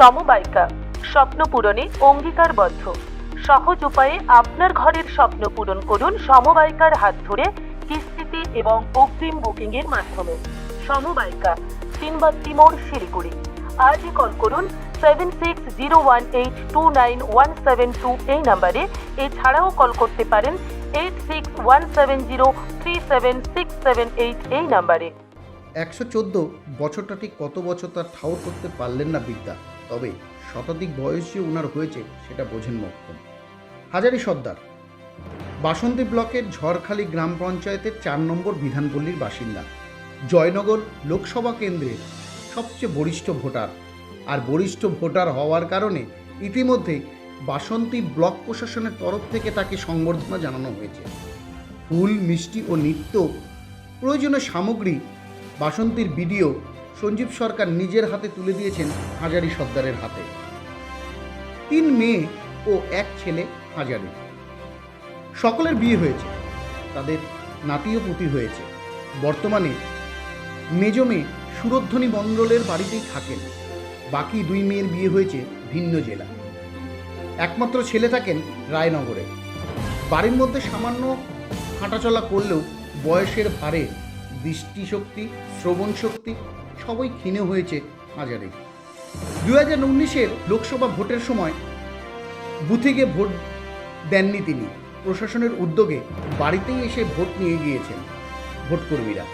সমবায়িকা স্বপ্ন পূরণে অঙ্গীকারবদ্ধ। সহজ উপায়ে আপনার ঘরের স্বপ্ন পূরণ করুন সমবায়িকার হাত ধরে কিস্তিতে এবং অগ্রিম বুকিং এর মাধ্যমে। সমবায়িকা তিনবাত্তি মোড় শিলিগুড়ি। আজই কল করুন seven six zero one eight two nine one seven two এই নাম্বারে। এছাড়াও কল করতে পারেন eight six one seven zero three seven six seven eight এই নাম্বারে। একশো চোদ্দ বছরটা ঠিক কত বছর তার ঠাউর করতে পারলেন না বিদ্যা? তবে শতাধিক বয়স যে ওনার হয়েছে, সেটা বোঝেন মক্ষম হাজারি সর্দার, বাসন্তী ব্লকের ঝড়খালি গ্রাম পঞ্চায়েতের চার নম্বর বিধানপল্লীর বাসিন্দা। জয়নগর লোকসভা কেন্দ্রের সবচেয়ে বরিষ্ঠ ভোটার। আর বরিষ্ঠ ভোটার হওয়ার কারণে ইতিমধ্যে বাসন্তী ব্লক প্রশাসনের তরফ থেকে তাকে সংবর্ধনা জানানো হয়েছে। ফুল, মিষ্টি ও নিত্য প্রয়োজনীয় সামগ্রী, বাসন্তীর বিডিও সঞ্জীব সরকার নিজের হাতে তুলে দিয়েছেন হাজারি সর্দারের হাতে। তিন মেয়ে ও এক ছেলে হাজারি। সকলের বিয়ে হয়েছে, তাদের নাতিও পুতি হয়েছে। বর্তমানে মেজ মেয়ে সুরধ্বনি মণ্ডলের বাড়িতেই থাকেন। বাকি দুই মেয়ের বিয়ে হয়েছে ভিন্ন জেলা। একমাত্র ছেলে থাকেন রায়নগরে। বাড়ির মধ্যে সামান্য হাঁটাচলা করলেও বয়সের ভারে দৃষ্টিশক্তি শ্রবণ শক্তি সবই ক্ষীণ হয়েছে হাজারে দু হাজার উনিশের লোকসভা ভোটের সময় বুথে গিয়ে ভোট দেননি তিনি। প্রশাসনের উদ্যোগে বাড়িতেই এসে ভোট নিয়ে গিয়েছেন ভোটকর্মীরা।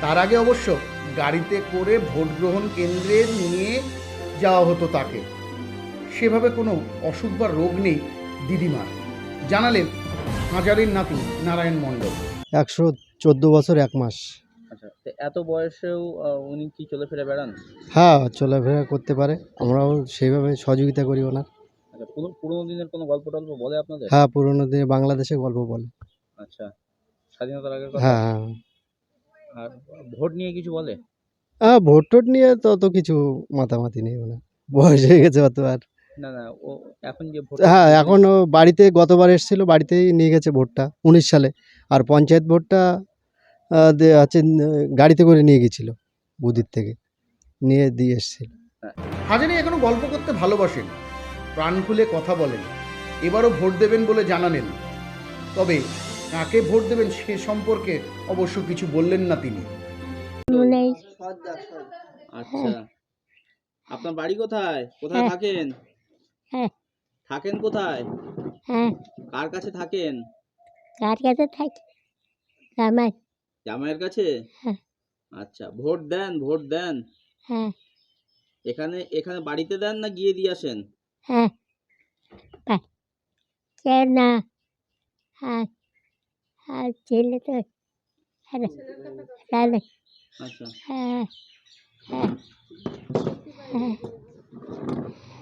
তার আগে অবশ্য গাড়িতে করে ভোট গ্রহণ কেন্দ্রে নিয়ে যাওয়া হতো তাকে। সেভাবে কোনো অসুখ বা রোগ নেই দিদিমার। জানালেন হাজারের নাতি নারায়ণ মণ্ডল। একশো চোদ্দ বছর এক মাস। আচ্ছা তো এত বয়সেও আহ, উনি কি চলাফেরা বেড়ান? হ্যাঁ চলাফেরা করতে পারে। আমরাও সেইভাবে সহযোগিতা করি ওনার। আচ্ছা পুরো পুরোনো দিনের কোনো গল্প টল্প বলে আপনাদের? হ্যাঁ পুরোনো দিনে বাংলাদেশে গল্প বলে। আচ্ছা স্বাধীনতার আগের কথা? হ্যাঁ হ্যাঁ। আর ভোট নিয়ে কিছু বলে? হ্যাঁ ভোট টোট নিয়ে তো অত কিছু মাতামাতি নেই ওনার। বয়স হয়ে গেছে অত আর। না না ও এখন যে ভোট হ্যাঁ এখন ও বাড়িতে গতবার এসেছিল বাড়িতেই নিয়ে গেছে ভোটটা উনিশ সালে। আর পঞ্চায়েত ভোটটা উম, গাড়িতে করে নিয়ে গেছিল বুদির থেকে। নিয়ে দিয়ে এসেছিল। হাজারি এখনও গল্প করতে ভালোবাসেন প্রাণ খুলে কথা বলেন এবারও ভোট দেবেন বলে জানালেন। তবে কাকে ভোট দেবেন সে সম্পর্কে অবশ্য কিছু বললেন না তিনি। আচ্ছা। আপনার বাড়ি কোথায়? কোথায় হ্যাঁ। থাকেন? হ্যাঁ। থাকেন কোথায়? হ্যাঁ। কার কাছে থাকেন? কার কাছে থাকি? আমার জামাইয়ের কাছে? হ্যাঁ। আচ্ছা ভোট দেন ভোট দেন। হ্যাঁ। এখানে এখানে বাড়িতে দেন না গিয়ে দিয়ে আসেন? হ্যাঁ। না? হ্যাঁ। হ্যাঁ ছেলে তো হ্যাঁ তাহলে আচ্ছা।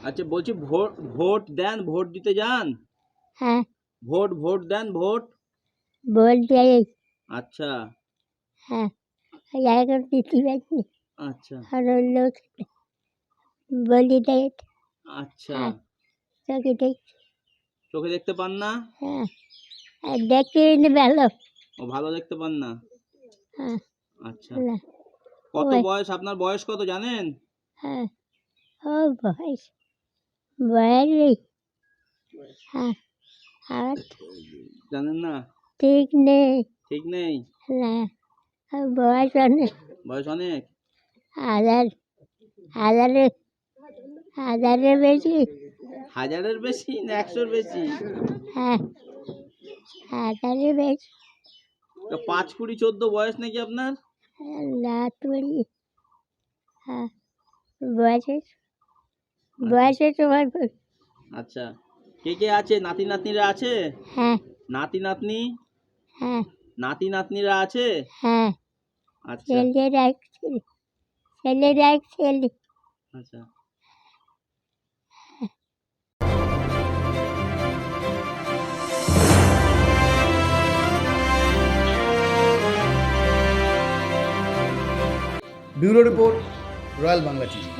আচ্ছা বলছি ভোট ভোট দেন ভোট দিতে যান? হ্যাঁ। ভোট ভোট দেন ভোট? আচ্ছা। হ্যাঁ এখন দিতে পারছি আচ্ছা। আর লোক বলি দেয় আচ্ছা। হ্যাঁ। তোকে দেখ। চোখে দেখতে পান না? হ্যাঁ আর দেখতে কিন্তু ভালো। ও ভালো দেখতে পান না? হ্যাঁ। আচ্ছা। না। কত ওই। বয়স? আপনার বয়স কত জানেন? হ্যাঁ ও বয়স বয়স নেই হ্যাঁ আর জানেন না? ঠিক নেই। ঠিক নেই? না আর বয়স অনেক। বয়স অনেক? হাজার হাজারে হাজারের বেশি। হাজারের বেশি না একশোর বেশি? হ্যাঁ হাজারের বেশি। তা পাঁচ কুড়ি চোদ্দ বয়স নাকি আপনার? না তুলি হ্যাঁ বয়সে বয়সে তোমার আচ্ছা কে কে আছে? নাতি নাতনিরা আছে? হ্যাঁ। নাতি নাতনি? হ্যাঁ। নাতি নাতনিরা আছে? হ্যাঁ। ছেলের এক ছেলে ছেলের এক ছেলে আচ্ছা। Bureau report Royal Bangla TV.